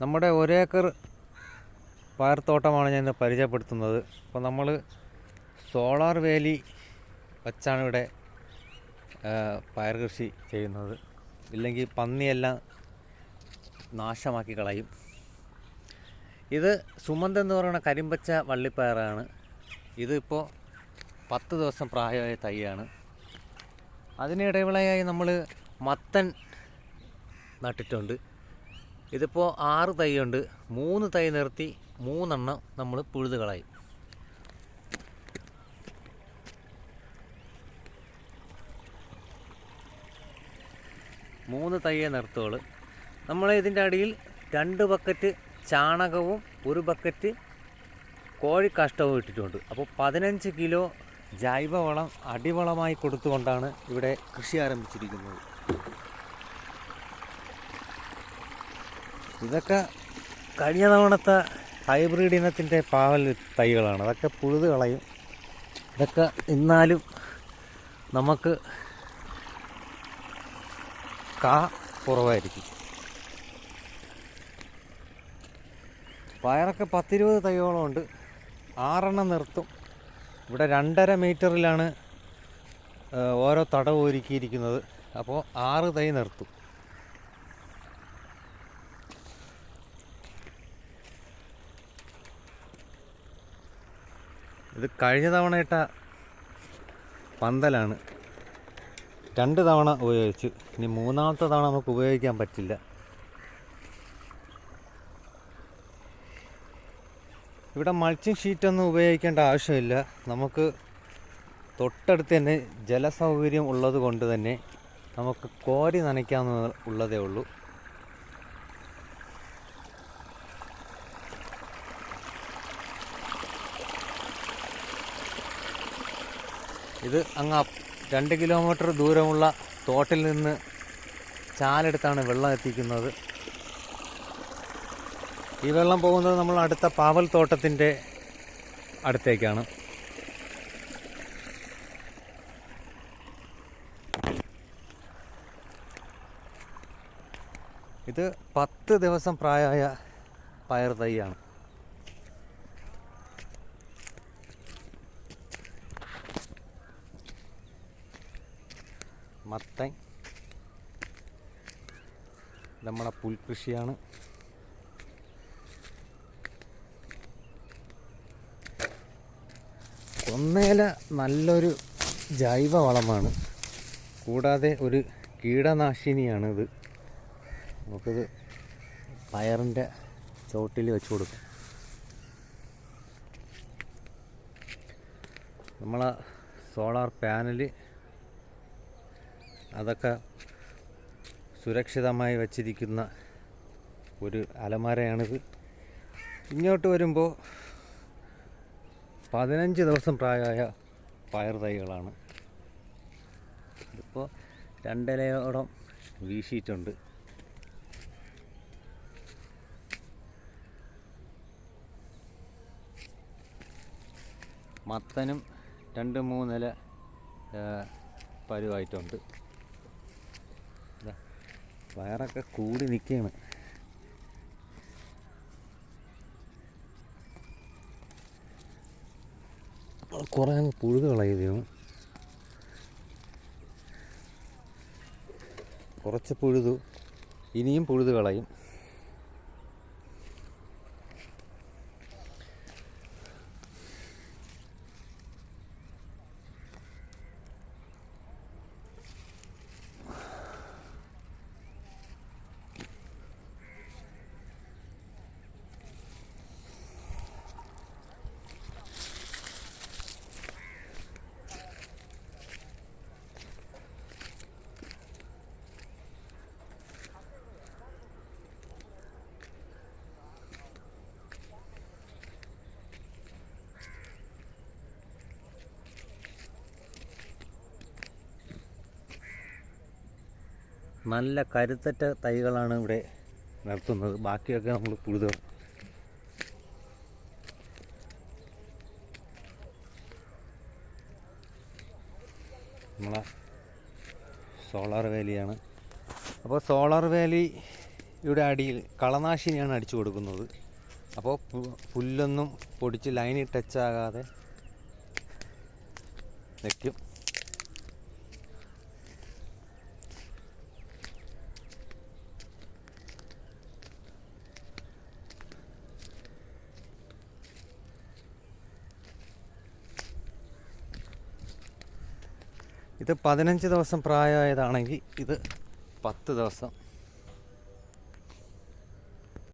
നമ്മുടെ ഒരേക്കർ പയർത്തോട്ടമാണ് ഞാൻ ഇന്ന് പരിചയപ്പെടുത്തുന്നത്. അപ്പോൾ നമ്മൾ സോളാർ വേലി വച്ചാണ് ഇവിടെ പയർ കൃഷി ചെയ്യുന്നത്. ഇല്ലെങ്കിൽ പന്നിയെല്ലാം നാശമാക്കി കളയും. ഇത് സുമന്ത് എന്ന് പറയുന്ന കരിമ്പച്ച വള്ളിപ്പയറാണ്. ഇതിപ്പോൾ പത്ത് ദിവസം പ്രായമായ തൈയാണ്. അതിനിടവിളയായി നമ്മൾ മത്തൻ നട്ടിട്ടുണ്ട്. ഇതിപ്പോൾ ആറ് തൈയുണ്ട്. മൂന്ന് തൈ നിർത്തി മൂന്നെണ്ണം നമ്മൾ പുഴുത് കളയും. മൂന്ന് തയ്യെ നിർത്തുകൾ നമ്മൾ ഇതിന്റെ അടിയിൽ രണ്ട് ബക്കറ്റ് ചാണകവും ഒരു ബക്കറ്റ് കോഴി കഷ്ടവും ഇട്ടിട്ടുണ്ട്. അപ്പോൾ പതിനഞ്ച് കിലോ ജൈവവളം അടിവളമായി കൊടുത്തുകൊണ്ടാണ് ഇവിടെ കൃഷി ആരംഭിച്ചിരിക്കുന്നത്. ഇതൊക്കെ കഴിഞ്ഞ തവണത്തെ ഹൈബ്രിഡ് ഇനത്തിന്റെ പാവൽ തൈകളാണ്. അതൊക്കെ പുഴുത് കളയും. ഇതൊക്കെ എന്നാലും നമുക്ക് കാ കുറവായിരിക്കും. പയറൊക്കെ പത്തിരുപത് തൈയോളം ഉണ്ട്. ആറെണ്ണം നിർത്തും. ഇവിടെ രണ്ടര മീറ്ററിലാണ് ഓരോ തടവ് ഒരുക്കിയിരിക്കുന്നത്. അപ്പോൾ ആറ് തൈ നിർത്തും. ഇത് കഴിഞ്ഞ തവണ ഇട്ട പന്തലാണ്. രണ്ട് തവണ ഉപയോഗിച്ചു. ഇനി മൂന്നാമത്തെ തവണ നമുക്ക് ഉപയോഗിക്കാൻ പറ്റില്ല. ഇവിടെ മൾച്ചിങ് ഷീറ്റൊന്നും ഉപയോഗിക്കേണ്ട ആവശ്യമില്ല. നമുക്ക് തൊട്ടടുത്ത് തന്നെ ജലസൗകര്യം ഉള്ളത് കൊണ്ട് തന്നെ നമുക്ക് കോരി നനയ്ക്കാവുന്ന ഉള്ളതേ ഉള്ളൂ. ഇത് അങ്ങ് രണ്ട് കിലോമീറ്റർ ദൂരമുള്ള തോട്ടിൽ നിന്ന് ചാലെടുത്താണ് വെള്ളം എത്തിക്കുന്നത്. ഈ വെള്ളം പോകുന്നത് നമ്മൾ അടുത്ത പാവൽ തോട്ടത്തിന്റെ അടുത്തേക്കാണ്. ഇത് പത്ത് ദിവസം പ്രായമായ പയർ തൈയാണ്. മത്തൻ. നമ്മളെ പുൽകൃഷിയാണ്. ഒന്നേല നല്ലൊരു ജൈവ വളമാണ് കൂടാതെ ഒരു കീടനാശിനിയാണ് ഇത് നമുക്കിത് പയറിന്റെ ചോട്ടിൽ വെച്ച് കൊടുക്കാം. നമ്മളെ സോളാർ പാനൽ അതൊക്കെ സുരക്ഷിതമായി വച്ചിരിക്കുന്ന ഒരു അലമാരയാണിത്. ഇങ്ങോട്ട് വരുമ്പോൾ പതിനഞ്ച് ദിവസം പ്രായമായ പയർ തൈകളാണ്. ഇതിപ്പോൾ രണ്ടിലയോളം വീശിയിട്ടുണ്ട്. മത്തനും രണ്ട് മൂന്നില പരുവായിട്ടുണ്ട്. വയറൊക്കെ കൂടി നിൽക്കുകയാണ് കുറേ അങ്ങ് പുഴുത് കളയുകയാണ്. കുറച്ച് പുഴുതു ഇനിയും പുഴുത് കളയും. നല്ല കരുത്തറ്റ തൈകളാണ് ഇവിടെ നടത്തുന്നത്. ബാക്കിയൊക്കെ നമ്മൾ പുഴുത നമ്മളെ സോളാർ വേലിയാണ്. അപ്പോൾ സോളാർ വാലിയുടെ അടിയിൽ കളനാശിനിയാണ് അടിച്ചു കൊടുക്കുന്നത്. അപ്പോൾ പുല്ലൊന്നും പൊടിച്ച് ലൈനിൽ ടച്ച് ആകാതെ നിൽക്കും. ഇത് പതിനഞ്ച് ദിവസം പ്രായമായതാണെങ്കിൽ ഇത് പത്ത് ദിവസം